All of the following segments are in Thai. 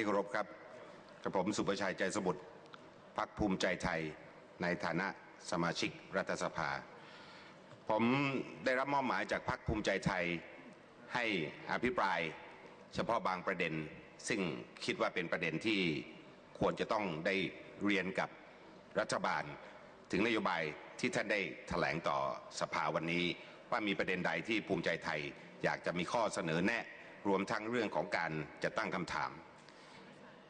ที่เคารพครับกระผมสุประชัยใจสมุทรพักภูมิใจไทยในฐานะสมาชิกรัฐสภา ผมได้รับมอบหมายจากพักภูมิใจไทยให้อภิปรายเฉพาะบางประเด็น ซึ่งคิดว่าเป็นประเด็นที่ควรจะต้องได้เรียนกับรัฐบาล ถึงนโยบายที่ท่านได้แถลงต่อสภาวันนี้ ว่ามีประเด็นใดที่ภูมิใจไทย อยากจะมีข้อเสนอแนะรวมทั้งเรื่องของการจะตั้งคำถาม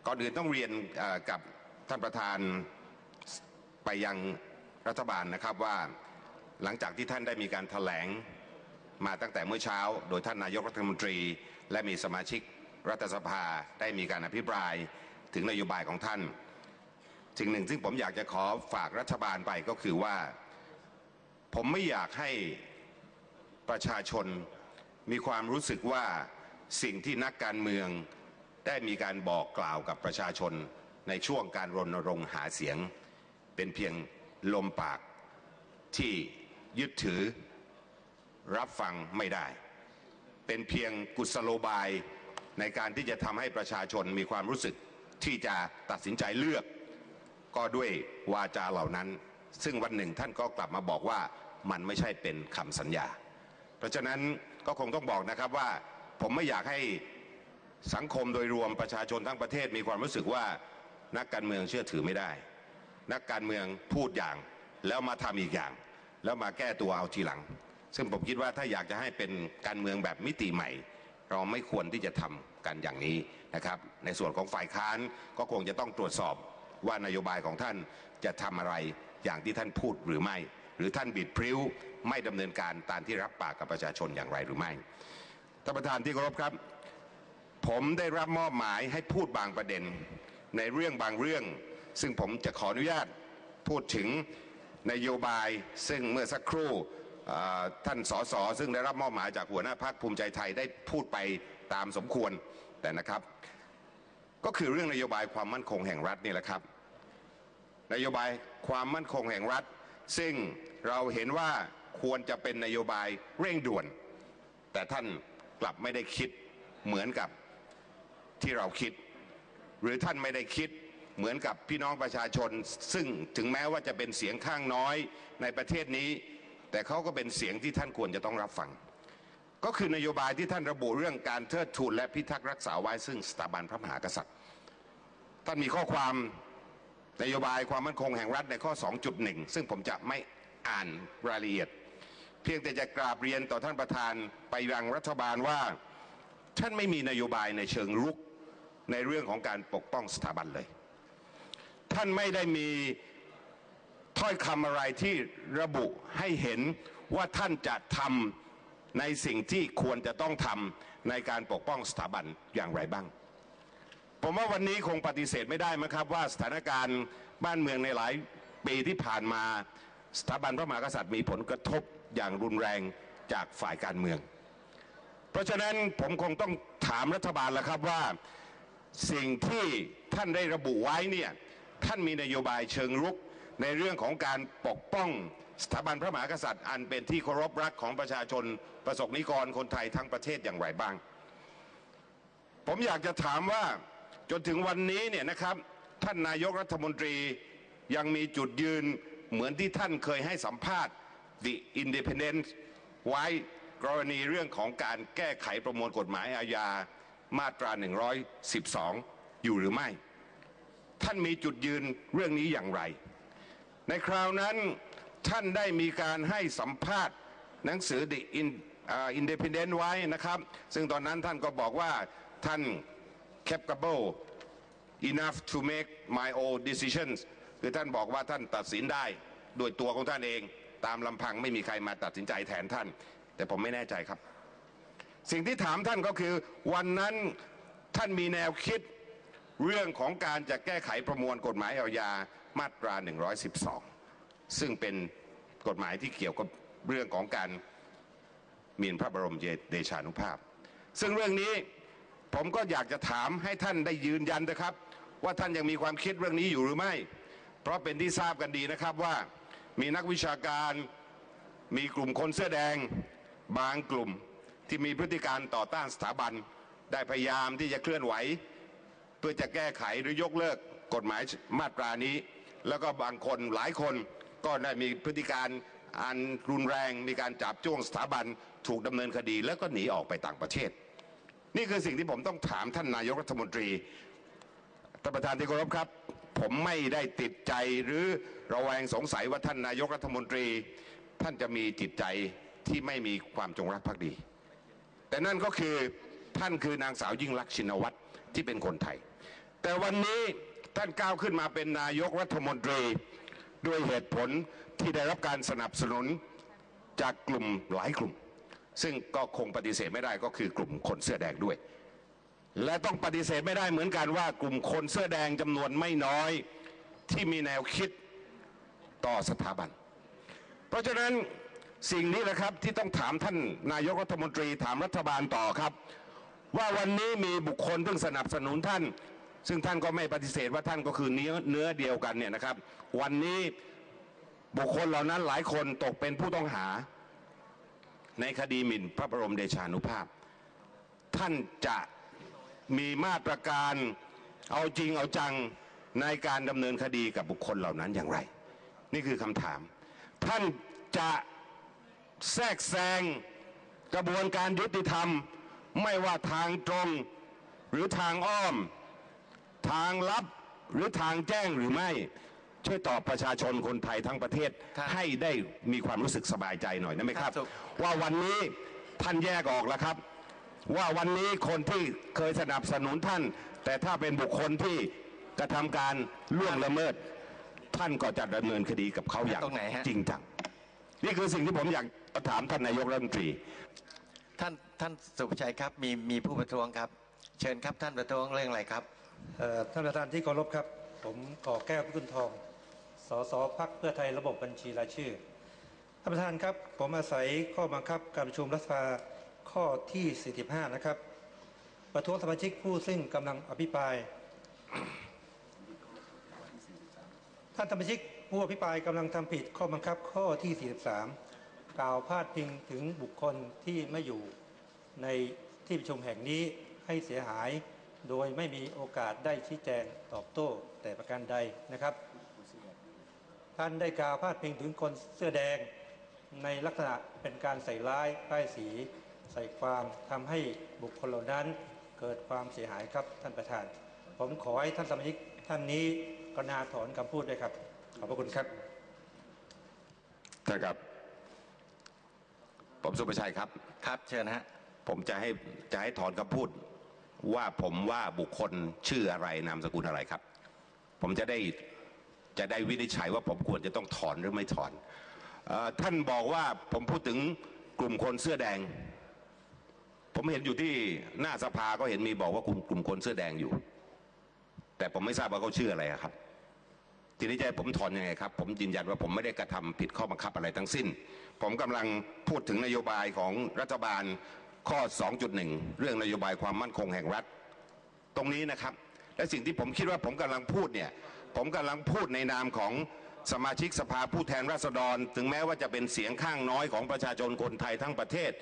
ก่อนอื่นต้องเรียนกับท่านประธานไปยังรัฐบาลนะครับว่าหลังจากที่ท่านได้มีการแถลงมาตั้งแต่เมื่อเช้า โดยท่านนายกรัฐมนตรี และมีสมาชิกรัฐสภาได้มีการอภิปรายถึงนโยบายของท่านสิ่งหนึ่งซึ่งผมอยากจะขอฝากรัฐบาลไปก็คือว่า ผมไม่อยากให้ประชาชนมีความรู้สึกว่าสิ่งที่นักการเมือง ได้มีการบอกกล่าวกับประชาชนในช่วงการรณรงค์หาเสียง เป็นเพียงลมปากที่ยึดถือรับฟังไม่ได้ เป็นเพียงกุศโลบายในการที่จะทำให้ประชาชนมีความรู้สึกที่จะตัดสินใจเลือก ก็ด้วยวาจาเหล่านั้น ซึ่งวันหนึ่งท่านก็กลับมาบอกว่ามันไม่ใช่เป็นคำสัญญา เพราะฉะนั้นก็คงต้องบอกนะครับว่าผมไม่อยากให้ สังคมโดยรวมประชาชนทั้งประเทศมีความรู้สึกว่านักการเมืองเชื่อถือไม่ได้ นักการเมืองพูดอย่างแล้วมาทำอีกอย่าง แล้วมาแก้ตัวเอาทีหลัง ซึ่งผมคิดว่าถ้าอยากจะให้เป็นการเมืองแบบมิติใหม่ เราไม่ควรที่จะทำกันอย่างนี้นะครับ ในส่วนของฝ่ายค้านก็คงจะต้องตรวจสอบว่านโยบายของท่านจะทำอะไรอย่างที่ท่านพูดหรือไม่ หรือท่านบิดพริ้วไม่ดำเนินการตามที่รับปากกับประชาชนอย่างไรหรือไม่ท่านประธานที่เคารพครับ ผมได้รับมอบหมายให้พูดบางประเด็น ในเรื่องบางเรื่อง ซึ่งผมจะขออนุญาตพูดถึงนโยบาย ซึ่งเมื่อสักครู่ท่านสสซึ่งได้รับมอบหมายจากหัวหน้าพรรคภูมิใจไทยได้พูดไปตามสมควรแต่นะครับ ก็คือเรื่องนโยบายความมั่นคงแห่งรัฐนี่แหละครับ นโยบายความมั่นคงแห่งรัฐ ซึ่งเราเห็นว่าควรจะเป็นนโยบายเร่งด่วน แต่ท่านกลับไม่ได้คิดเหมือนกับ ที่เราคิด หรือท่านไม่ได้คิดเหมือนกับพี่น้องประชาชน ซึ่งถึงแม้ว่าจะเป็นเสียงข้างน้อยในประเทศนี้ แต่เขาก็เป็นเสียงที่ท่านควรจะต้องรับฟัง ก็คือนโยบายที่ท่านระบุเรื่องการเทิดทูนและพิทักษ์รักษาไว้ซึ่งสถาบันพระมหากษัตริย์ ท่านมีข้อความนโยบายความมั่นคงแห่งรัฐในข้อ 2.1 ซึ่งผมจะไม่อ่านรายละเอียด เพียงแต่จะกราบเรียนต่อท่านประธานไปยังรัฐบาลว่า ท่านไม่มีนโยบายในเชิงรุก ในเรื่องของการปกป้องสถาบันเลย ท่านไม่ได้มีถ้อยคำอะไรที่ระบุให้เห็นว่าท่านจะทำในสิ่งที่ควรจะต้องทำในการปกป้องสถาบันอย่างไรบ้าง ผมว่าวันนี้คงปฏิเสธไม่ได้มั้งครับ ว่าสถานการณ์บ้านเมืองในหลายปีที่ผ่านมาสถาบันพระมหากษัตริย์มีผลกระทบอย่างรุนแรงจากฝ่ายการเมือง เพราะฉะนั้นผมคงต้องถามรัฐบาลแล้วครับว่า สิ่งที่ท่านได้ระบุไว้เนี่ยท่านมีนโยบายเชิงรุกในเรื่องของการปกป้องสถาบันพระมหากษัตริย์ อันเป็นที่เคารพรักของประชาชนประสบนิกรคนไทยทั้งประเทศอย่างไรบ้าง ผมอยากจะถามว่าจนถึงวันนี้เนี่ยนะครับ ท่านนายกรัฐมนตรียังมีจุดยืนเหมือนที่ท่านเคยให้สัมภาษณ์ The Independent ไว้กรณีเรื่องของการแก้ไขประมวลกฎหมายอาญา มาตรา 112 อยู่หรือไม่ ท่านมีจุดยืนเรื่องนี้อย่างไร ในคราวนั้นท่านได้มีการให้สัมภาษณ์หนังสือ The In- อ่า Independent ไว้นะครับ ซึ่งตอนนั้นท่านก็บอกว่าท่าน capable enough to make my own decisions คือท่านบอกว่าท่านตัดสินได้โดยตัวของท่านเอง ตามลำพังไม่มีใครมาตัดสินใจแทนท่าน แต่ผมไม่แน่ใจครับ สิ่งที่ถามท่านก็คือ วันนั้นท่านมีแนวคิดเรื่องของการจะแก้ไขประมวลกฎหมายอาญามาตรา 112 ซึ่งเป็นกฎหมายที่เกี่ยวกับเรื่องของการหมิ่นพระบรมเดชานุภาพ ซึ่งเรื่องนี้ผมก็อยากจะถามให้ท่านได้ยืนยันนะครับ ว่าท่านยังมีความคิดเรื่องนี้อยู่หรือไม่ เพราะเป็นที่ทราบกันดีนะครับว่ามีนักวิชาการมีกลุ่มคนเสื้อแดง บางกลุ่ม ที่มีพฤติการต่อต้านสถาบัน ได้พยายามที่จะเคลื่อนไหว เพื่อจะแก้ไขหรือยกเลิกกฎหมายมาตรานี้ แล้วก็บางคนหลายคนก็ได้มีพฤติการอันรุนแรงมีการจับจ้วงสถาบันถูกดำเนินคดี แล้วก็หนีออกไปต่างประเทศ นี่คือสิ่งที่ผมต้องถามท่านนายกรัฐมนตรีท่านประธานที่เคารพครับ ผมไม่ได้ติดใจหรือระแวงสงสัยว่าท่านนายกรัฐมนตรี ท่านจะมีจิตใจที่ไม่มีความจงรักภักดี แต่นั่นก็คือท่านคือนางสาวยิ่งลักษณ์ชินวัตรที่เป็นคนไทย แต่วันนี้ท่านก้าวขึ้นมาเป็นนายกรัฐมนตรีด้วยเหตุผลที่ได้รับการสนับสนุนจากกลุ่มหลายกลุ่ม ซึ่งก็คงปฏิเสธไม่ได้ก็คือกลุ่มคนเสื้อแดงด้วย และต้องปฏิเสธไม่ได้เหมือนกันว่ากลุ่มคนเสื้อแดงจำนวนไม่น้อยที่มีแนวคิดต่อสถาบัน เพราะฉะนั้น สิ่งนี้แหละครับที่ต้องถามท่านนายกรัฐมนตรีถามรัฐบาลต่อครับ ว่าวันนี้มีบุคคลที่สนับสนุนท่าน ซึ่งท่านก็ไม่ปฏิเสธว่าท่านก็คือเนื้อเนื้อเดียวกันเนี่ยนะครับ วันนี้บุคคลเหล่านั้นหลายคนตกเป็นผู้ต้องหา ในคดีหมิ่นพระบรมเดชานุภาพ ท่านจะมีมาตรการเอาจริงเอาจังในการดำเนินคดีกับบุคคลเหล่านั้นอย่างไร นี่คือคำถาม ท่านจะ แทรกแซงกระบวนการยุติธรรม ไม่ว่าทางตรงหรือทางอ้อม ทางลับหรือทางแจ้งหรือไม่ ช่วยตอบประชาชนคนไทยทั้งประเทศครับให้ได้มีความรู้สึกสบายใจหน่อยได้ไหมครับครับ ว่าวันนี้ท่านแยกออกแล้วครับ ว่าวันนี้คนที่เคยสนับสนุนท่าน แต่ถ้าเป็นบุคคลที่กระทำการล่วงละเมิด ท่านก็จะดำเนินคดีกับเขาอย่างตรงไหนฮะจริงจังนี่คือสิ่งที่ผมอยากจะ ถามท่านนายกรัฐมนตรี ท่านท่านสุภชัยครับมีมีผู้ประท้วงครับ เชิญครับท่านประท้วงเรื่องอะไรครับเอ่อท่านประธานที่เคารพครับ ผมก่อแก้วพิกุลทอง สสพักเพื่อไทยระบบบัญชีรายชื่อ ท่านประธานครับ ผมอาศัยข้อบังคับการประชุมรัฐสภาข้อที่ 45 นะครับ ประท้วงสมาชิกผู้ซึ่งกำลังอภิปราย ท่านสมาชิกผู้อภิปรายกำลังทำผิดข้อบังคับข้อที่ 43 กล่าวพาดพิงถึงบุคคลที่ไม่อยู่ในที่ประชุมแห่งนี้ให้เสียหาย โดยไม่มีโอกาสได้ชี้แจงตอบโต้แต่ประการใดนะครับ ท่านได้กล่าวพาดพิงถึงคนเสื้อแดงในลักษณะเป็นการใส่ร้ายป้ายสีใส่ความทำให้บุคคลเหล่านั้นเกิดความเสียหายครับท่านประธาน ผมขอให้ท่านสมาชิกท่านนี้กรณาถอนคำพูดด้วยครับ ขอบพระคุณครับท่าครับ ผมสุประชัยครับครับเชิญฮะผมจะให้จะให้ถอนคำพูดว่าผมว่าบุคคลชื่ออะไรนามสกุลอะไรครับ ผมจะได้จะได้วินิจฉัยว่าผมควรจะต้องถอนหรือไม่ถอนเออท่านบอกว่าผมพูดถึงกลุ่มคนเสื้อแดง ผมเห็นอยู่ที่หน้าสภาก็เห็นมีบอกว่ากลุ่มกลุ่มคนเสื้อแดงอยู่ แต่ผมไม่ทราบว่าเขาชื่ออะไรอะครับ ทีนี้จะให้ผมถอนยังไงครับ ผมยืนยันว่าผมไม่ได้กระทำผิดข้อบังคับอะไรทั้งสิ้น ผมกำลังพูดถึงนโยบายของรัฐบาลข้อ 2.1 เรื่องนโยบายความมั่นคงแห่งรัฐ ตรงนี้นะครับ และสิ่งที่ผมคิดว่าผมกำลังพูดเนี่ยผมกำลังพูดในนามของสมาชิกสภาผู้แทนราษฎร ถึงแม้ว่าจะเป็นเสียงข้างน้อยของประชาชนคนไทยทั้งประเทศ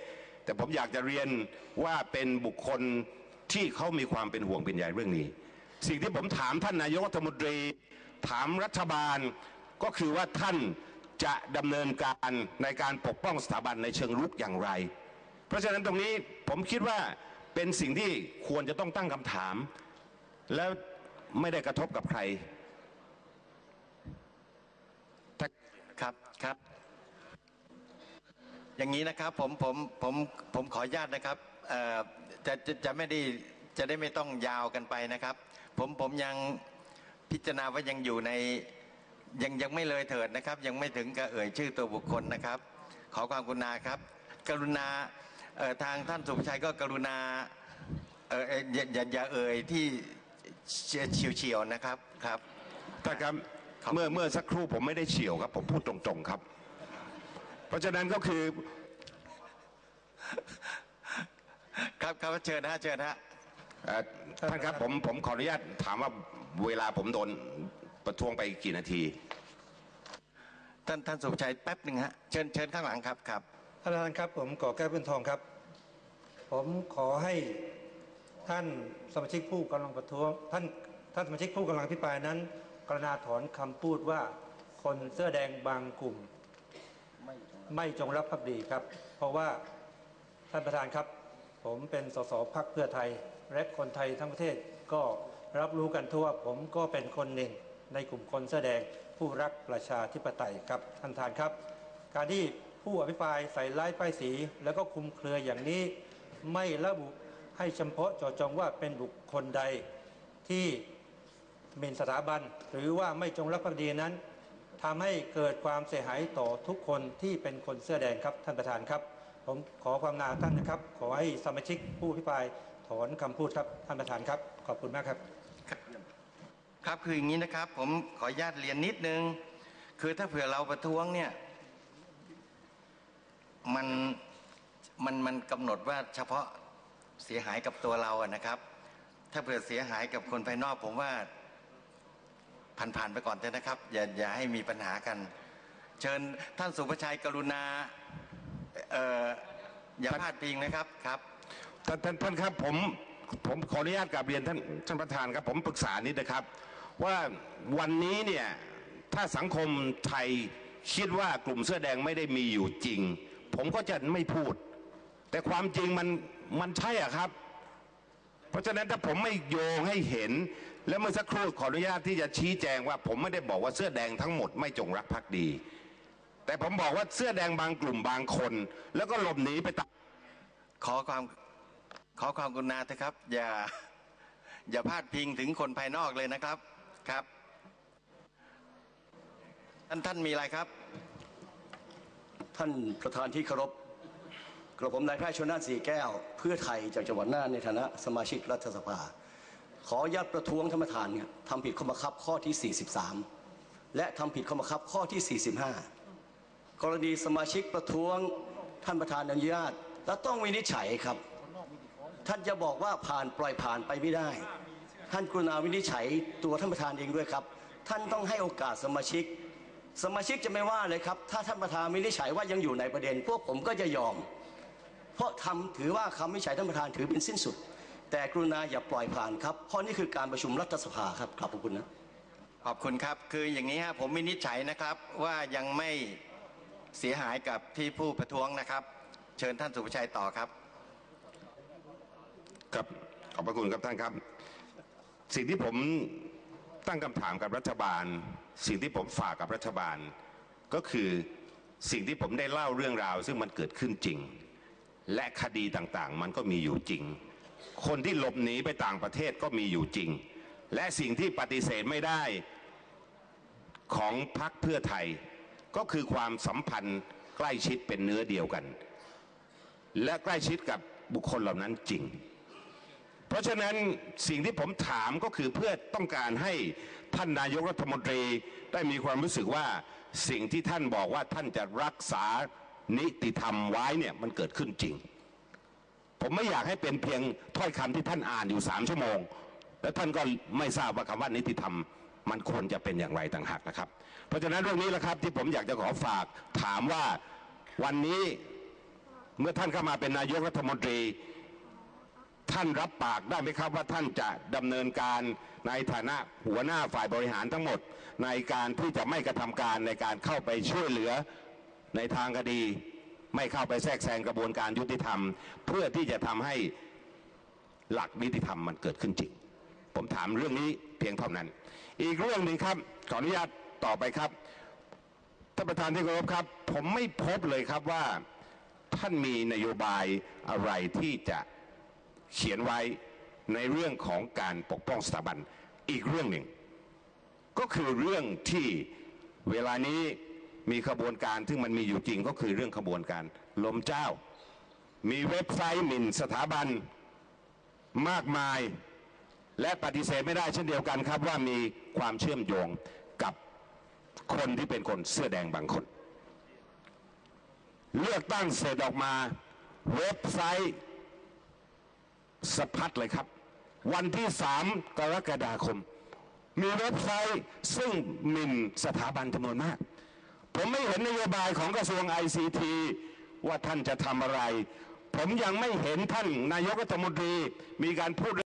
แต่ผมอยากจะเรียนว่าเป็นบุคคลที่เขามีความเป็นห่วงเป็นใยเรื่องนี้ สิ่งที่ผมถามท่านนายกรัฐมนตรี ถามรัฐบาลก็คือว่าท่านจะดำเนินการในการปกป้องสถาบันในเชิงรุกอย่างไร เพราะฉะนั้นตรงนี้ผมคิดว่าเป็นสิ่งที่ควรจะต้องตั้งคำถาม แล้วไม่ได้กระทบกับใครครับครับ อย่างนี้นะครับผมผมผมผมขออนุญาตนะครับจะจะจะไม่ได้จะได้ไม่ต้องยาวกันไปนะครับ ผมผมยัง พิจารณาว่ายังอยู่ในยังยังไม่เลยเถิดนะครับ ยังไม่ถึงกับเอ่ยชื่อตัวบุคคลนะครับ ขอความกรุณาครับ กรุณาเอ่อทางท่านสุภชัยก็กรุณาเอ่อเอ่ออย่าอย่าอย่าเอ่ยที่เฉียวเฉียวๆนะครับครับท่านครับครับเมื่อเมื่อสักครู่ผมไม่ได้เฉียวครับ ผมพูดตรงๆครับ เพราะฉะนั้นก็คือ ครับครับเชิญนะฮะเชิญนะฮะเอ่อท่านครับผมผมขออนุญาตถามว่า เวลาผมโดนประท้วงไปกี่นาทีท่านท่านสุชัยแป๊บหนึ่งฮะเชิญเชิญข้างหลังครับครับท่านประธานครับผมก่อแก้วพิกุลทองครับ ผมขอให้ท่านสมาชิกผู้กำลังประท้วงท่านท่านสมาชิกผู้กำลังพิปรายนั้น กรณาถอนคำพูดว่าคนเสื้อแดงบางกลุ่ม ไม่จงรักภักดีครับ เพราะว่าท่านประธานครับ ผมเป็นสสพักเพื่อไทยและคนไทยทั้งประเทศก็ รับรู้กันทั่วผมก็เป็นคนหนึ่ง ในกลุ่มคนเสื้อแดงผู้รักประชาธิปไตยครับท่านประธานครับ การที่ผู้อภิปรายใส่ร้ายป้ายสี แล้วก็คุมเครืออย่างนี้ ไม่ระบุให้เฉพาะเจาะจงว่าเป็นบุคคลใดที่หมิ่นสถาบัน หรือว่าไม่จงรักภักดีนั้นทำให้เกิดความเสียหายต่อทุกคนที่เป็นคนเสื้อแดงครับท่านประธานครับ ผมขอความนาท่านนะครับ ขอให้สมาชิกผู้อภิปรายถอนคำพูดครับท่านประธานครับ ขอบคุณมากครับ ครับคืออย่างนี้นะครับ ผมขออนุญาตเรียนนิดนึง คือถ้าเผื่อเราประท้วงเนี่ยมันมันมันกำหนดว่าเฉพาะเสียหายกับตัวเราอะนะครับ ถ้าเผื่อเสียหายกับคนภายนอก ผมว่าผ่านๆไปก่อนเถอะนะครับ อย่าอย่าให้มีปัญหากัน เชิญท่านสุภชัยกรุณาเอ่ออย่าพลาดพิงนะครับครับท่านท่านท่านครับผม ผมขออนุญาตกราบเรียนท่านท่านประธานครับ ผมปรึกษานิดนะครับ ว่าวันนี้เนี่ยถ้าสังคมไทยคิดว่ากลุ่มเสื้อแดงไม่ได้มีอยู่จริง ผมก็จะไม่พูด แต่ความจริงมันมันใช่อะครับ เพราะฉะนั้นถ้าผมไม่โยงให้เห็น แล้วเมื่อสักครู่ขออนุญาตที่จะชี้แจงว่า ผมไม่ได้บอกว่าเสื้อแดงทั้งหมดไม่จงรักภักดี แต่ผมบอกว่าเสื้อแดงบางกลุ่มบางคน แล้วก็หลบหนีไปตามขอความ ขอความกรุณาเถอะครับ อย่าอย่าพาดพิงถึงคนภายนอกเลยนะครับครับ ท่านท่านมีอะไรครับ ท่านประธานที่เคารพกระผมนายแพทย์ชนน่านสีแก้ว เพื่อไทยจากจังหวัดน่านในฐานะสมาชิกรัฐสภา ขออนุญาตประท้วงท่านประธานครับทำผิดข้อบังคับข้อที่ 43 และทำผิดข้อบังคับข้อที่ 45 กรณีสมาชิกประท้วงท่านประธานอนุญาตและต้องวินิจฉัยครับ ท่านจะบอกว่าผ่านปล่อยผ่านไปไม่ได้ ท่านกรุณาวินิจฉัยตัวท่านประธานเองด้วยครับ ท่านต้องให้โอกาสสมาชิก สมาชิกจะไม่ว่าเลยครับ ถ้าท่านประธานวินิจฉัยว่ายังอยู่ในประเด็น พวกผมก็จะยอม เพราะทำถือว่าคำวินิจฉัยท่านประธานถือเป็นสิ้นสุด แต่กรุณาอย่าปล่อยผ่านครับเพราะนี่คือการประชุมรัฐสภาครับขอบคุณนะขอบคุณครับคืออย่างนี้ฮะผมวินิจฉัยนะครับว่ายังไม่เสียหายกับที่ผู้ประท้วงนะครับ เชิญท่านสุภชัยต่อครับ ครับขอบพระคุณครับท่านครับ สิ่งที่ผมตั้งคำถามกับรัฐบาล สิ่งที่ผมฝากกับรัฐบาล ก็คือสิ่งที่ผมได้เล่าเรื่องราว ซึ่งมันเกิดขึ้นจริง และคดีต่างๆ มันก็มีอยู่จริง คนที่หลบหนีไปต่างประเทศก็มีอยู่จริง และสิ่งที่ปฏิเสธไม่ได้ของพรรคเพื่อไทย ก็คือความสัมพันธ์ใกล้ชิดเป็นเนื้อเดียวกัน และใกล้ชิดกับบุคคลเหล่านั้นจริง เพราะฉะนั้นสิ่งที่ผมถามก็คือเพื่อต้องการให้ท่านนายกรัฐมนตรีได้มีความรู้สึกว่าสิ่งที่ท่านบอกว่าท่านจะรักษานิติธรรมไว้เนี่ยมันเกิดขึ้นจริง ผมไม่อยากให้เป็นเพียงถ้อยคำที่ท่านอ่านอยู่สามชั่วโมง แล้วท่านก็ไม่ทราบว่าคำว่านิติธรรม มันควรจะเป็นอย่างไรต่างหากนะครับ เพราะฉะนั้นเรื่องนี้แหละครับที่ผมอยากจะขอฝากถามว่าวันนี้เมื่อท่านเข้ามาเป็นนายกรัฐมนตรี ท่านรับปากได้ไหมครับว่าท่านจะดำเนินการในฐานะหัวหน้าฝ่ายบริหารทั้งหมด ในการที่จะไม่กระทำการในการเข้าไปช่วยเหลือในทางคดี ไม่เข้าไปแทรกแซงกระบวนการยุติธรรม เพื่อที่จะทำให้หลักนิติธรรมมันเกิดขึ้นจริง ผมถามเรื่องนี้เพียงเท่านั้น อีกเรื่องหนึ่งครับขออนุญาตต่อไปครับท่านประธานที่เคารพครับ ผมไม่พบเลยครับว่าท่านมีนโยบายอะไรที่จะ เขียนไว้ในเรื่องของการปกป้องสถาบันอีกเรื่องหนึ่ง ก็คือเรื่องที่เวลานี้มีขบวนการที่มันมีอยู่จริงก็คือเรื่องขบวนการลมเจ้า มีเว็บไซต์หมิ่นสถาบันมากมาย และปฏิเสธไม่ได้เช่นเดียวกันครับว่ามีความเชื่อมโยงกับคนที่เป็นคนเสื้อแดงบางคน เลือกตั้งเสร็จออกมา เว็บไซต์ สะพัดเลยครับ วันที่สามกรกฎาคม มีเว็บไซต์ซึ่งหมิ่นสถาบันจำนวนมาก ผมไม่เห็นนโยบายของกระทรวง ICT ว่าท่านจะทำอะไร ผมยังไม่เห็นท่านนายกรัฐมนตรีมีการพูด